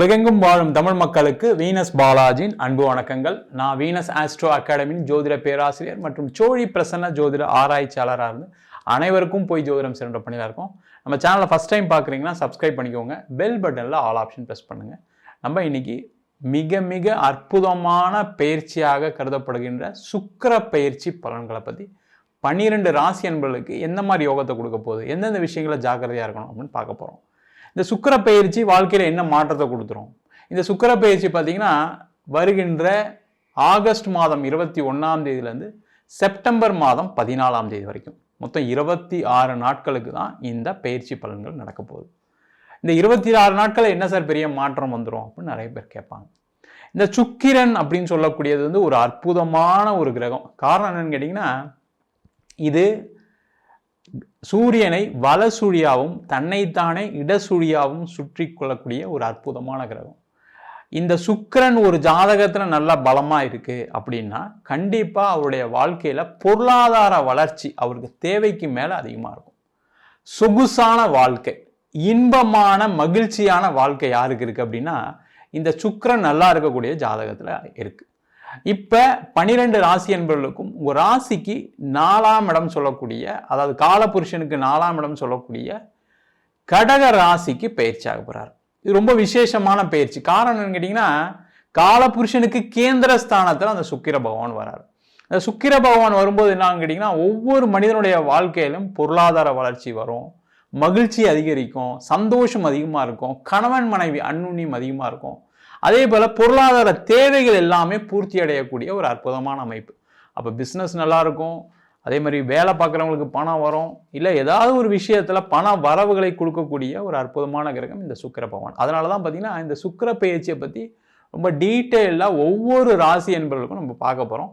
உலகெங்கும் வாழும் தமிழ் மக்களுக்கு வீனஸ் பாலாஜியின் அன்பு வணக்கங்கள். நான் வீனஸ் ஆஸ்ட்ரோ அகாடமியின் ஜோதிட பேராசிரியர் மற்றும் சோழி பிரசன்ன ஜோதிட ஆராய்ச்சியாளராக இருந்து அனைவருக்கும் போய் ஜோதிடம் சென்ற பணியில் இருக்கோம். நம்ம சேனலை ஃபஸ்ட் டைம் பார்க்குறீங்கன்னா சப்ஸ்கிரைப் பண்ணிக்கோங்க. பெல் பட்டனில் ஆல் ஆப்ஷன் ப்ரெஸ் பண்ணுங்கள் நம்ம இன்றைக்கி மிக மிக அற்புதமான பயிற்சியாக கருதப்படுகின்ற சுக்கிர பயிற்சி பலன்களை பற்றி பன்னிரெண்டு ராசி அன்பர்களுக்கு எந்த மாதிரி யோகத்தை கொடுக்க போகுது? எந்தெந்த விஷயங்களை ஜாக்கிரதையாக இருக்கணும் அப்படின்னு பார்க்க போகிறோம் இந்த சுக்கர பயிற்சி வாழ்க்கையில் என்ன மாற்றத்தை கொடுத்துரும்? இந்த சுக்கிர பயிற்சி பார்த்தீங்கன்னா வருகின்ற ஆகஸ்ட் மாதம் இருபத்தி ஒன்றாம் தேதியிலேருந்து செப்டம்பர் மாதம் பதினாலாம் தேதி வரைக்கும். மொத்தம் இருபத்தி ஆறு நாட்களுக்கு தான் இந்த பயிற்சி பலன்கள் நடக்க போகுது. இந்த இருபத்தி ஆறு நாட்களில் என்ன சார் பெரிய மாற்றம் வந்துடும் அப்படின்னு நிறைய பேர் கேட்பாங்க. இந்த சுக்கிரன் அப்படின்னு சொல்லக்கூடியது வந்து ஒரு அற்புதமான ஒரு கிரகம். காரணம் என்னன்னு கேட்டிங்கன்னா இது சூரியனை வலசுழியாவும் தன்னைத்தானே இடசுழியாவும் சுற்றி கொள்ளக்கூடிய ஒரு அற்புதமான கிரகம். இந்த சுக்கரன் ஒரு ஜாதகத்தில் நல்லா பலமாக இருக்குது அப்படின்னா கண்டிப்பாக அவருடைய வாழ்க்கையில் பொருளாதார வளர்ச்சி அவருக்கு தேவைக்கு மேலே அதிகமாக இருக்கும். சொகுசான வாழ்க்கை இன்பமான மகிழ்ச்சியான வாழ்க்கை யாருக்கு இருக்குது அப்படின்னா இந்த சுக்கரன் நல்லா இருக்கக்கூடிய ஜாதகத்தில் இருக்குது இப்போ பனிரெண்டு ராசி என்பவர்களுக்கும் ஒரு ராசிக்கு நாலாம் இடம் சொல்லக்கூடிய அதாவது காலபுருஷனுக்கு நாலாம் இடம் சொல்லக்கூடிய கடக ராசிக்கு பயிற்சி ஆக போகிறார் இது ரொம்ப விசேஷமான பயிற்சி. காரணம் என்னன்னு கேட்டிங்கன்னா காலபுருஷனுக்கு கேந்திர ஸ்தானத்தில் அந்த சுக்கிர பகவான் வரார். அந்த சுக்கிர பகவான் வரும்போது என்னன்னு கேட்டிங்கன்னா ஒவ்வொரு மனிதனுடைய வாழ்க்கையிலும் பொருளாதார வளர்ச்சி வரும் மகிழ்ச்சி அதிகரிக்கும் சந்தோஷம் அதிகமாக இருக்கும் கணவன் மனைவி அன்னுண்ணியம் அதிகமாக இருக்கும். அதே போல் பொருளாதார தேவைகள் எல்லாமே பூர்த்தி அடையக்கூடிய ஒரு அற்புதமான அமைப்பு. அப்போ பிஸ்னஸ் நல்லாயிருக்கும் அதே மாதிரி வேலை பார்க்குறவங்களுக்கு பணம் வரும். இல்லை ஏதாவது ஒரு விஷயத்தில் பண வரவுகளை கொடுக்கக்கூடிய ஒரு அற்புதமான கிரகம் இந்த சுக்கிர பகவான். அதனால தான் பார்த்தீங்கன்னா இந்த சுக்கிர பயிற்சியை பற்றி ரொம்ப டீட்டெயிலாக ஒவ்வொரு ராசி என்பவர்களுக்கும் நம்ம பார்க்க போகிறோம்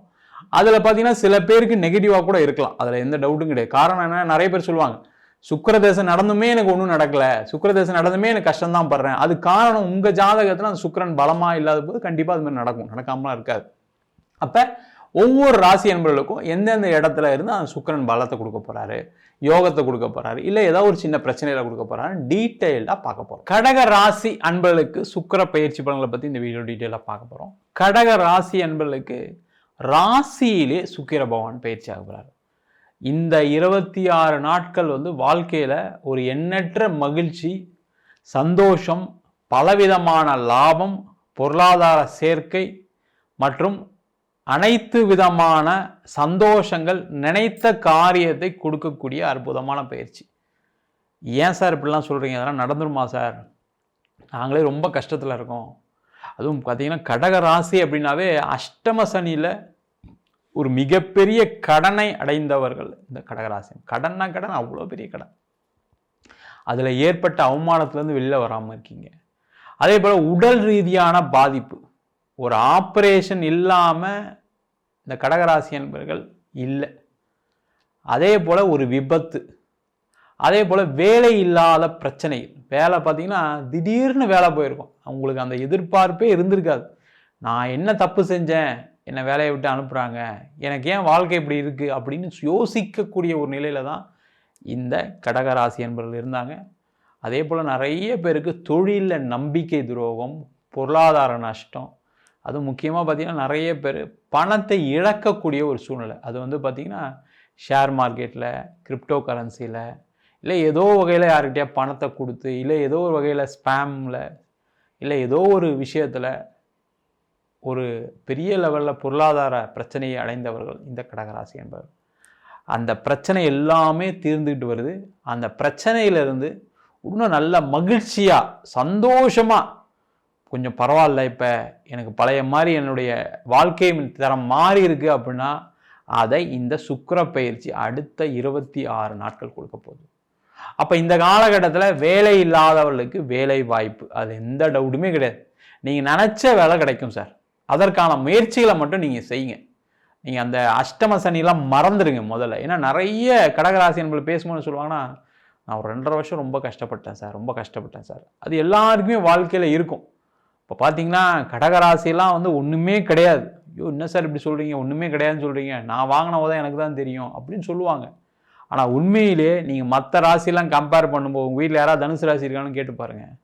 அதில் பார்த்தீங்கன்னா சில பேருக்கு நெகட்டிவாக கூட இருக்கலாம். அதில் எந்த டவுட்டும் கிடையாது. காரணம் என்ன நிறைய பேர் சொல்லுவாங்க சுக்கரதேசம் நடந்துமே எனக்கு ஒன்றும் நடக்கல. சுக்கரதேசம் நடந்துமே எனக்கு கஷ்டம் தான் படுறேன். அது காரணம் உங்கள் ஜாதகத்தில் அந்த சுக்கிரன் பலமாக இல்லாத போது கண்டிப்பாக அது மாதிரி நடக்கும். நடக்காமலாம் இருக்காது. அப்போ ஒவ்வொரு ராசி என்பவர்களுக்கும் எந்தெந்த இடத்துல இருந்து அந்த சுக்கிரன் பலத்தை கொடுக்க போகிறாரு யோகத்தை கொடுக்க போகிறாரு இல்லை ஏதோ ஒரு சின்ன பிரச்சனையில் கொடுக்க போகிறாரு டீட்டெயிலாக பார்க்க போகிறோம் கடக ராசி அன்பர்களுக்கு சுக்கிர பயிற்சி பலன்களை பற்றி இந்த வீடியோ டீட்டெயிலாக பார்க்க போகிறோம் கடக ராசி அன்பர்களுக்கு ராசியிலே சுக்கிர பகவான் பயிற்சி ஆக இந்த இருபத்தி ஆறு நாட்கள் வந்து வாழ்க்கையில் ஒரு எண்ணற்ற மகிழ்ச்சி சந்தோஷம் பலவிதமான லாபம் பொருளாதார சேர்க்கை மற்றும் அனைத்து விதமான சந்தோஷங்கள் நினைத்த காரியத்தை கொடுக்கக்கூடிய அற்புதமான பயிற்சி. ஏன் சார் இப்படிலாம் சொல்கிறீங்க அதெல்லாம் நடந்துருமா சார்? நாங்களே ரொம்ப கஷ்டத்தில் இருக்கோம். அதுவும் பார்த்தீங்கன்னா கடக ராசி அப்படின்னாவே அஷ்டம சனியில் ஒரு மிகப்பெரிய கடனை அடைந்தவர்கள் இந்த கடகராசியம். கடன்னா கடன் அவ்வளோ பெரிய கடன். அதில் ஏற்பட்ட அவமானத்துலேருந்து வெளியில் வராமல் இருக்கீங்க. அதே போல் உடல் ரீதியான பாதிப்பு. ஒரு ஆப்ரேஷன் இல்லாமல் இந்த கடகராசி என்பவர்கள் இல்லை. அதே போல் ஒரு விபத்து. அதே போல் வேலை இல்லாத பிரச்சனைகள் வேலை பார்த்தீங்கன்னா திடீர்னு வேலை போயிருக்கும். அவங்களுக்கு அந்த எதிர்பார்ப்பே இருந்திருக்காது. நான் என்ன தப்பு செஞ்சேன்? என்னை வேலையை விட்டு அனுப்புகிறாங்க எனக்கு ஏன் வாழ்க்கை இப்படி இருக்குது அப்படின்னு யோசிக்கக்கூடிய ஒரு நிலையில் தான் இந்த கடகராசி என்பவர்கள் இருந்தாங்க. அதே போல் நிறைய பேருக்கு தொழிலில் நம்பிக்கை துரோகம் பொருளாதார நஷ்டம் அது முக்கியமாக பார்த்தீங்கன்னா நிறைய பேர் பணத்தை இழக்கக்கூடிய ஒரு சூழ்நிலை. அது வந்து பார்த்திங்கன்னா ஷேர் மார்க்கெட்டில் கிரிப்டோ கரன்சியில் இல்லை ஏதோ வகையில் யார்கிட்டயா பணத்தை கொடுத்து இல்லை ஏதோ ஒரு வகையில் ஸ்பேமில் இல்லை ஏதோ ஒரு விஷயத்தில் ஒரு பெரிய லெவலில் பொருளாதார பிரச்சனையை அடைந்தவர்கள் இந்த கடகராசி என்பவர். அந்த பிரச்சனை எல்லாமே தீர்ந்துக்கிட்டு வருது. அந்த பிரச்சனையிலிருந்து இன்னும் நல்ல மகிழ்ச்சியாக சந்தோஷமாக கொஞ்சம் பரவாயில்ல இப்போ எனக்கு பழைய மாதிரி என்னுடைய வாழ்க்கை தரம் மாறி இருக்குது அப்படின்னா அதை இந்த சுக்கிர பயிற்சி அடுத்த இருபத்தி ஆறு நாட்கள் கொடுக்க போகுது. அப்போ இந்த காலகட்டத்தில் வேலை இல்லாதவர்களுக்கு வேலை வாய்ப்பு அது எந்த டவுட்டுமே கிடையாது. நீங்கள் நினச்ச வேலை கிடைக்கும் சார். அதற்கான முயற்சிகளை மட்டும் நீங்கள் செய்யுங்க. நீங்கள் அந்த அஷ்டம சனிலாம் மறந்துடுங்க முதல்ல. ஏன்னா நிறைய கடகராசி நம்மளை பேசும்போது சொல்லுவாங்கன்னா நான் ஒரு ரெண்டரை வருஷம் ரொம்ப கஷ்டப்பட்டேன் சார் ரொம்ப கஷ்டப்பட்டேன் சார். அது எல்லாருக்குமே வாழ்க்கையில் இருக்கும். இப்போ பார்த்தீங்கன்னா கடகராசிலாம் வந்து ஒன்றுமே கிடையாது. ஐயோ என்ன சார் இப்படி சொல்கிறீங்க ஒன்றுமே கிடையாதுன்னு சொல்கிறீங்க நான் வாங்கின தான் எனக்கு தான் தெரியும். அப்படின்னு சொல்லுவாங்க. ஆனால் உண்மையிலே நீங்கள் மற்ற ராசிலாம் கம்பேர் பண்ணும்போது உங்கள் வீட்டில் யாராவது தனுசு ராசி இருக்கான்னு கேட்டு பாருங்கள்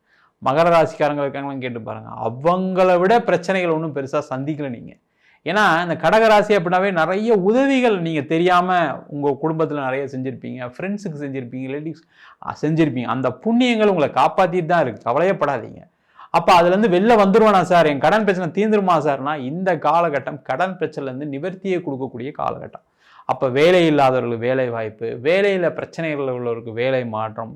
மகர ராசிக்காரங்க இருக்காங்களான்னு கேட்டு பாருங்க. அவங்கள விட பிரச்சனைகள் ஒன்றும் பெருசாக சந்திக்கல நீங்கள் ஏன்னா இந்த கடகராசி அப்படின்னாவே நிறைய உதவிகள் நீங்கள் தெரியாமல் உங்கள் குடும்பத்தில் நிறைய செஞ்சுருப்பீங்க. ஃப்ரெண்ட்ஸுக்கு செஞ்சுருப்பீங்க ரிலேட்டிவ்ஸ் செஞ்சுருப்பீங்க. அந்த புண்ணியங்கள் உங்களை காப்பாற்றிட்டு தான் இருக்குது கவலையப்படாதீங்க. அப்போ அதுலேருந்து வெளில வந்துருவானா சார்? என் கடன் பிரச்சனை தீர்ந்துருமா சார்னா இந்த காலகட்டம் கடன் பிரச்சனைலேருந்து நிவர்த்தியை கொடுக்கக்கூடிய காலகட்டம். அப்போ வேலை இல்லாதவர்களுக்கு வேலை வாய்ப்பு வேலையில் பிரச்சனைகள் உள்ளவருக்கு வேலை மாற்றம்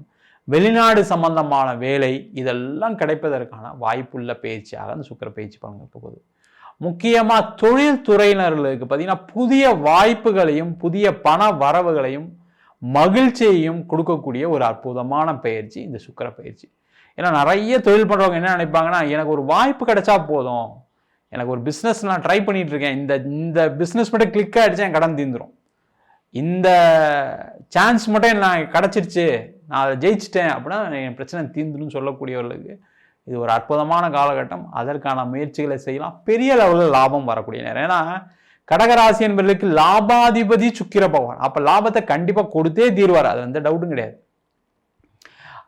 வெளிநாடு சம்பந்தமான வேலை இதெல்லாம் கிடைப்பதற்கான வாய்ப்புள்ள பயிற்சியாக அந்த சுக்கர பயிற்சி பலன் போகுது. முக்கியமாக தொழில்துறையினர்களுக்கு பார்த்தீங்கன்னா புதிய வாய்ப்புகளையும் புதிய பண வரவுகளையும் மகிழ்ச்சியையும் கொடுக்கக்கூடிய ஒரு அற்புதமான பயிற்சி இந்த சுக்கர பயிற்சி. ஏன்னா நிறைய தொழில் பண்ணுறவங்க என்ன நினைப்பாங்கன்னா எனக்கு ஒரு வாய்ப்பு கிடைச்சா போதும். எனக்கு ஒரு பிஸ்னஸ் நான் ட்ரை பண்ணிட்டு இருக்கேன். இந்த இந்த பிஸ்னஸ் மட்டும் கிளிக் ஆகிடுச்சு என் கடன் தீந்துரும். இந்த சான்ஸ் மட்டும் நான் கிடச்சிருச்சு. நான் அதை ஜெயிச்சிட்டேன் அப்படின்னா என் பிரச்சனை தீந்துடும் சொல்லக்கூடியவர்களுக்கு இது ஒரு அற்புதமான காலகட்டம். அதற்கான முயற்சிகளை செய்யலாம். பெரிய லெவலில் லாபம் வரக்கூடிய நேரம். ஏன்னா கடகராசி என்பவர்களுக்கு லாபாதிபதி சுக்கிர பகவான். அப்போ லாபத்தை கண்டிப்பாக கொடுத்தே தீர்வார். அது வந்து டவுட்டும் கிடையாது.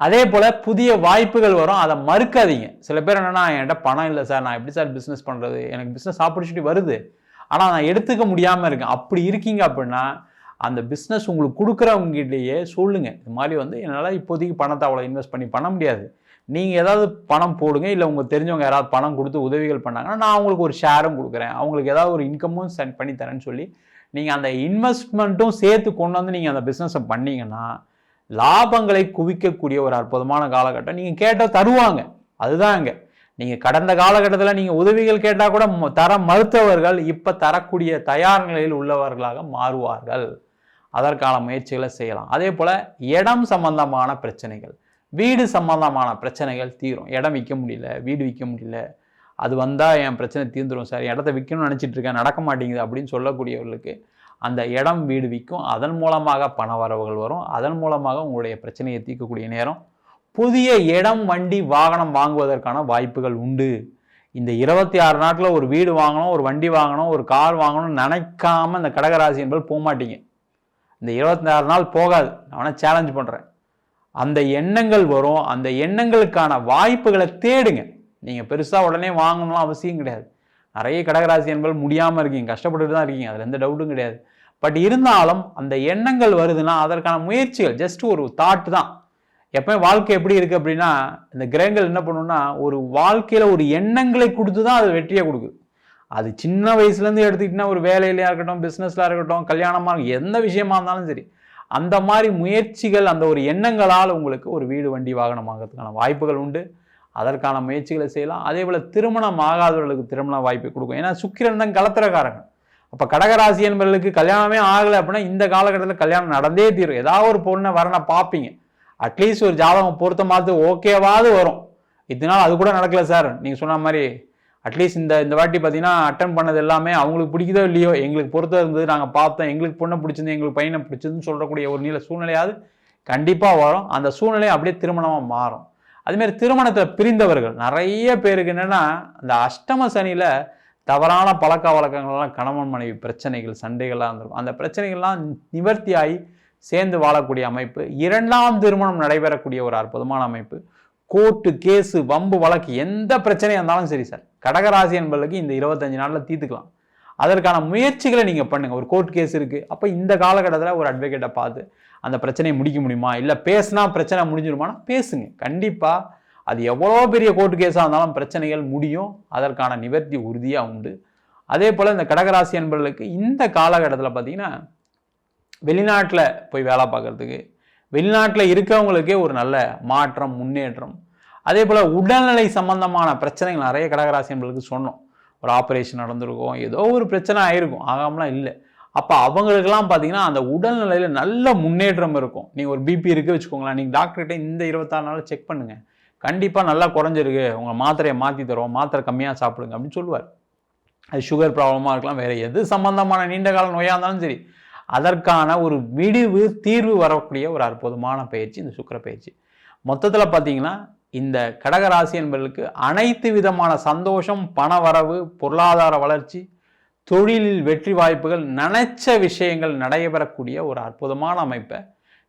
அதே போல் புதிய வாய்ப்புகள் வரும். அதை மறுக்காதீங்க. சில பேர் என்னென்னா என்கிட்ட பணம் இல்லை சார். நான் எப்படி சார் பிஸ்னஸ் பண்ணுறது எனக்கு பிஸ்னஸ் ஆப்பர்ச்சுனிட்டி வருது. ஆனால் நான் எடுத்துக்க முடியாமல் இருக்கேன். அப்படி இருக்கீங்க அப்படின்னா அந்த பிஸ்னஸ் உங்களுக்கு கொடுக்குறவங்ககிட்டயே சொல்லுங்கள் இது மாதிரி வந்து என்னால் இப்போதைக்கு பணத்தை அவ்வளோ இன்வெஸ்ட் பண்ணி பண்ண முடியாது. நீங்கள் ஏதாவது பணம் போடுங்க இல்லை உங்கள் தெரிஞ்சவங்க யாராவது பணம் கொடுத்து உதவிகள் பண்ணாங்கன்னா நான் அவங்களுக்கு ஒரு ஷேரும் கொடுக்குறேன். அவங்களுக்கு ஏதாவது ஒரு இன்கமும் சென்ட் பண்ணி தரேன்னு சொல்லி நீங்கள் அந்த இன்வெஸ்ட்மெண்ட்டும் சேர்த்து கொண்டு வந்து நீங்கள் அந்த பிஸ்னஸை பண்ணிங்கன்னா லாபங்களை குவிக்கக்கூடிய ஒரு அற்புதமான காலகட்டம் நீங்கள் கேட்டால் தருவாங்க. அதுதான் இங்கே நீங்கள் கடந்த காலகட்டத்தில் நீங்கள் உதவிகள் கேட்டால் கூட தர மறுத்தவர்கள் இப்போ தரக்கூடிய தயார் நிலையில் உள்ளவர்களாக மாறுவார்கள். அதற்கான முயற்சிகளை செய்யலாம். அதே போல் இடம் சம்பந்தமான பிரச்சனைகள். வீடு சம்பந்தமான பிரச்சனைகள் தீரும். இடம் விற்க முடியல வீடு விற்க முடியல. அது வந்தால் என் பிரச்சனை தீர்ந்துடும் சார். இடத்த விற்கணும்னு நினச்சிட்டு இருக்கேன் நடக்க மாட்டேங்குது அப்படின்னு சொல்லக்கூடியவர்களுக்கு அந்த இடம் வீடு விற்கும். அதன் மூலமாக பண வரவுகள் வரும். அதன் மூலமாக உங்களுடைய பிரச்சனையை தீர்க்கக்கூடிய நேரம். புதிய இடம் வண்டி வாகனம் வாங்குவதற்கான வாய்ப்புகள் உண்டு. இந்த இருபத்தி ஆறு நாட்டில் ஒரு வீடு வாங்கணும் ஒரு வண்டி வாங்கணும் ஒரு கார் வாங்கணும்னு நினைக்காம இந்த கடகராசி என்பது போக மாட்டீங்க. இந்த இருபத்தி நாலு நாள் போகாது. அவனை சேலஞ்ச் பண்ணுறேன் அந்த எண்ணங்கள் வரும். அந்த எண்ணங்களுக்கான வாய்ப்புகளை தேடுங்க. நீங்கள் பெருசாக உடனே வாங்கணும்லாம் அவசியம் கிடையாது. நிறைய கடகராசி என்பது முடியாமல் இருக்கீங்க. கஷ்டப்பட்டுட்டு தான் இருக்கீங்க. அதில் எந்த டவுட்டும் கிடையாது. பட் இருந்தாலும் அந்த எண்ணங்கள் வருதுன்னா அதற்கான முயற்சிகள் ஜஸ்ட் ஒரு தாட் தான். எப்பவுமே வாழ்க்கை எப்படி இருக்குது அப்படின்னா இந்த கிரகங்கள் என்ன பண்ணுன்னா ஒரு வாழ்க்கையில் ஒரு எண்ணங்களை கொடுத்து தான் அது வெற்றியை கொடுக்குது. அது சின்ன வயசுலேருந்து எடுத்துக்கிட்டிங்கன்னா ஒரு வேலையிலையாக இருக்கட்டும் பிஸ்னஸில் இருக்கட்டும் கல்யாணமாக எந்த விஷயமா இருந்தாலும் சரி அந்த மாதிரி முயற்சிகள் அந்த ஒரு எண்ணங்களால் உங்களுக்கு ஒரு வீடு வண்டி வாகனம் வாங்கிறதுக்கான வாய்ப்புகள் உண்டு. அதற்கான முயற்சிகளை செய்யலாம். அதே போல் திருமணம் ஆகாதவர்களுக்கு திருமண வாய்ப்பை கொடுக்கும். ஏன்னா சுக்கிரன் தான் கலத்திரக்காரங்க அப்போ கடகராசி என்பவர்களுக்கு கல்யாணமே ஆகலை அப்படின்னா இந்த காலகட்டத்தில் கல்யாணம் நடந்தே தீரும். ஏதாவது ஒரு பொண்ணை வரனை பார்ப்பீங்க அட்லீஸ்ட் ஒரு ஜாதகம் பொருத்தமாவது ஓகேவாவது வரும். இதனால் அது கூட நடக்கலை சார். நீங்கள் சொன்ன மாதிரி அட்லீஸ்ட் இந்த இந்த வாட்டி பார்த்தீங்கன்னா அட்டன் பண்ணது எல்லாமே அவங்களுக்கு பிடிக்குதோ இல்லையோ எங்களுக்கு பொறுத்த இருந்தது. நாங்கள் பார்த்தோம். எங்களுக்கு பொண்ணை பிடிச்சிருந்து எங்களுக்கு பையனை பிடிச்சதுன்னு சொல்லக்கூடிய ஒரு நில சூழ்நிலையாவது கண்டிப்பாக வரும். அந்த சூழ்நிலை அப்படியே திருமணமாக மாறும். அதுமாரி திருமணத்தில் பிரிந்தவர்கள் நிறைய பேருக்கு என்னென்னா அந்த அஷ்டம சனியில் தவறான பழக்க வழக்கங்கள்லாம் கணவன் மனைவி பிரச்சனைகள் சண்டைகள்லாம் இருந்திருக்கும் அந்த பிரச்சனைகள்லாம் நிவர்த்தியாகி சேர்ந்து வாழக்கூடிய அமைப்பு. இரண்டாம் திருமணம் நடைபெறக்கூடிய ஒரு அற்புதமான அமைப்பு. கோர்ட்டு கேஸு வம்பு வழக்கு எந்த பிரச்சனையாக இருந்தாலும் சரி சார். கடகராசி என்பதற்கு இந்த இருபத்தஞ்சு நாளில் தீர்த்துக்கலாம். அதற்கான முயற்சிகளை நீங்கள் பண்ணுங்கள் ஒரு கோர்ட் கேஸ் இருக்குது அப்போ இந்த காலகட்டத்தில் ஒரு அட்வொகேட்டை பார்த்து அந்த பிரச்சனையை முடிக்க முடியுமா? இல்லை பேசினா பிரச்சனை முடிஞ்சிருமானா? பேசுங்க. கண்டிப்பாக அது எவ்வளோ பெரிய கோர்ட் கேஸாக இருந்தாலும் பிரச்சனைகள் முடியும். அதற்கான நிவர்த்தி உறுதியாக உண்டு. அதே போல் இந்த கடகராசி என்பர்களுக்கு இந்த காலகட்டத்தில் பார்த்திங்கன்னா வெளிநாட்டில் போய் வேலை பார்க்குறதுக்கு வெளிநாட்டில் இருக்கவங்களுக்கே ஒரு நல்ல மாற்றம் முன்னேற்றம். அதே போல் உடல்நிலை சம்பந்தமான பிரச்சனைகள் நிறைய கடகராசி நம்மளுக்கு சொன்னோம். ஒரு ஆப்ரேஷன் நடந்திருக்கும் ஏதோ ஒரு பிரச்சனை ஆகிருக்கும் ஆகாமலாம் இல்லை. அப்போ அவங்களுக்கெல்லாம் பார்த்தீங்கன்னா அந்த உடல்நிலையில் நல்ல முன்னேற்றம் இருக்கும். நீங்கள் ஒரு பிபி இருக்குது வச்சுக்கோங்களேன் நீங்கள் டாக்டர்கிட்ட இந்த இருபத்தாறு நாள் செக் பண்ணுங்கள் கண்டிப்பாக நல்லா குறைஞ்சிருக்கு. உங்கள் மாத்திரையை மாற்றி தருவோம் மாத்திரை கம்மியாக சாப்பிடுங்க அப்படின்னு சொல்லுவார். அது சுகர் ப்ராப்ளமாக இருக்கலாம் வேறு எது சம்மந்தமான நீண்ட கால நோயாக இருந்தாலும் சரி. அதற்கான ஒரு விடிவு தீர்வு வரக்கூடிய ஒரு அற்புதமான பயிற்சி இந்த சுக்கர பயிற்சி. மொத்தத்தில் பார்த்தீங்கன்னா இந்த கடகராசி என்பவர்களுக்கு அனைத்து விதமான சந்தோஷம் பண வரவு பொருளாதார வளர்ச்சி தொழிலில் வெற்றி வாய்ப்புகள் நினைச்ச விஷயங்கள் நடைபெறக்கூடிய ஒரு அற்புதமான அமைப்பை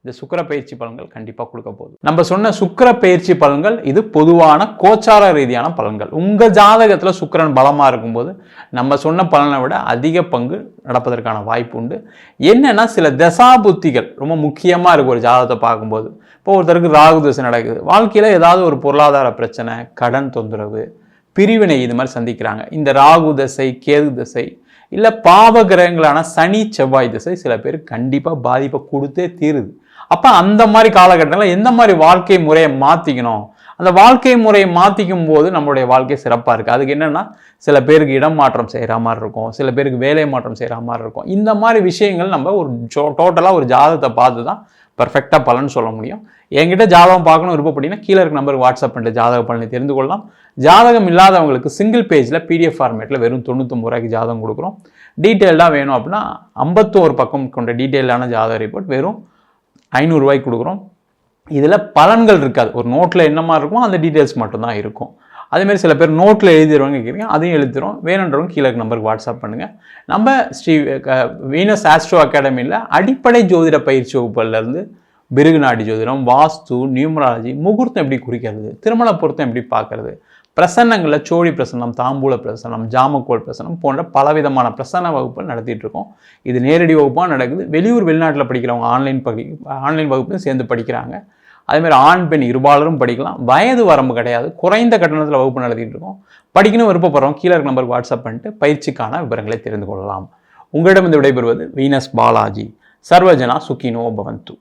இந்த சுக்கிர பயிற்சி பலன்கள் கண்டிப்பாக கொடுக்க போகுது. நம்ம சொன்ன சுக்கிர பயிற்சி பலன்கள் இது பொதுவான கோச்சார ரீதியான பலன்கள். உங்கள் ஜாதகத்தில் சுக்கிரன் பலமாக இருக்கும்போது நம்ம சொன்ன பலனை விட அதிக பங்கு நடப்பதற்கான வாய்ப்பு உண்டு. என்னென்னா சில தசாபுத்திகள் ரொம்ப முக்கியமாக இருக்கும் ஒரு ஜாதகத்தை பார்க்கும்போது. இப்போ ஒருத்தருக்கு ராகு தசை நடக்குது. வாழ்க்கையில் ஏதாவது ஒரு பொருளாதார பிரச்சனை கடன் தொந்தரவு பிரிவினை இது மாதிரி சந்திக்கிறாங்க. இந்த ராகு தசை கேது தசை இல்லை பாவ கிரகங்களான சனி செவ்வாய் திசை சில பேர் கண்டிப்பாக பாதிப்பை கொடுத்தே தீருது. அப்போ அந்த மாதிரி காலகட்டங்களில் எந்த மாதிரி வாழ்க்கை முறையை மாற்றிக்கணும் அந்த வாழ்க்கை முறையை மாற்றிக்கும் போது நம்மளுடைய வாழ்க்கை சிறப்பாக இருக்குது அதுக்கு என்னென்னா சில பேருக்கு இடம் மாற்றம் செய்கிற மாதிரி இருக்கும். சில பேருக்கு வேலை மாற்றம் செய்கிற மாதிரி இருக்கும். இந்த மாதிரி விஷயங்கள் நம்ம ஒரு டோட்டலாக ஒரு ஜாதகத்தை பார்த்து தான் பர்ஃபெக்டாக பலன் சொல்ல முடியும். என்கிட்ட ஜாதகம் பார்க்கணும் விருப்பப்பட்டீங்கன்னா கீழே இருக்க நம்பருக்கு வாட்ஸ்அப் பண்ணிட்டு ஜாதக பலனை தெரிந்து கொள்ளலாம். ஜாதகம் இல்லாதவங்களுக்கு சிங்கிள் பேஜில் பிடிஎஃப் ஃபார்மேட்டில் வெறும் தொண்ணூத்தொம்பது ரூபாய்க்கு ஜாதகம் கொடுக்குறோம். டீட்டெயில்டாக வேணும் அப்படின்னா ஐம்பத்தோரு பக்கம் கொண்ட டீட்டெயிலான ஜாதக ரிப்போர்ட் வெறும் ஐநூறுரூவாய்க்கு கொடுக்குறோம். இதில் பலன்கள் இருக்காது. ஒரு நோட்டில் என்ன மாதிரி இருக்குமோ அந்த டீட்டெயில்ஸ் மட்டும்தான் இருக்கும். அதேமாதிரி சில பேர் நோட்டில் எழுதிடுவாங்க கேட்குறீங்க அதையும் எழுதிடுறோம். வேணுன்றவங்க கீழே நம்பருக்கு வாட்ஸ்அப் பண்ணுங்கள் நம்ம ஸ்ரீ க- வீனஸ் ஆஸ்ட்ரோ அகாடமியில் அடிப்படை ஜோதிட பயிற்சி வகுப்புலேருந்து பிருகு நாடி ஜோதிடம் வாஸ்து நியூமராலஜி முகூர்த்தம் எப்படி குறிக்கிறது திருமண பொருத்தம் எப்படி பார்க்கறது பிரசன்னங்களில் சோழி பிரசன்னம் தாம்பூல பிரசன்னம் ஜாமக்கோல் பிரசன்னம் போன்ற பலவிதமான பிரசன்ன வகுப்புகள் நடத்திட்டு இருக்கோம். இது நேரடி வகுப்பாக நடக்குது. வெளியூர் வெளிநாட்டில் படிக்கிறவங்க ஆன்லைன் படி ஆன்லைன் வகுப்புலையும் சேர்ந்து படிக்கிறாங்க. அதேமாதிரி ஆண் பெண் இருபாலரும் படிக்கலாம். வயது வரம்பு கிடையாது. குறைந்த கட்டணத்தில் வகுப்பு நடத்திட்டு இருக்கோம். படிக்கணும் விருப்பப்படுறோம். கீழே இருக்க நம்பருக்கு வாட்ஸ்அப் பண்ணிட்டு பயிற்சிக்கான விவரங்களை தெரிந்து கொள்ளலாம். உங்களிடம் இந்த விடைபெறுவது வீனஸ் பாலாஜி. சர்வஜனா சுகினோ பவந்து.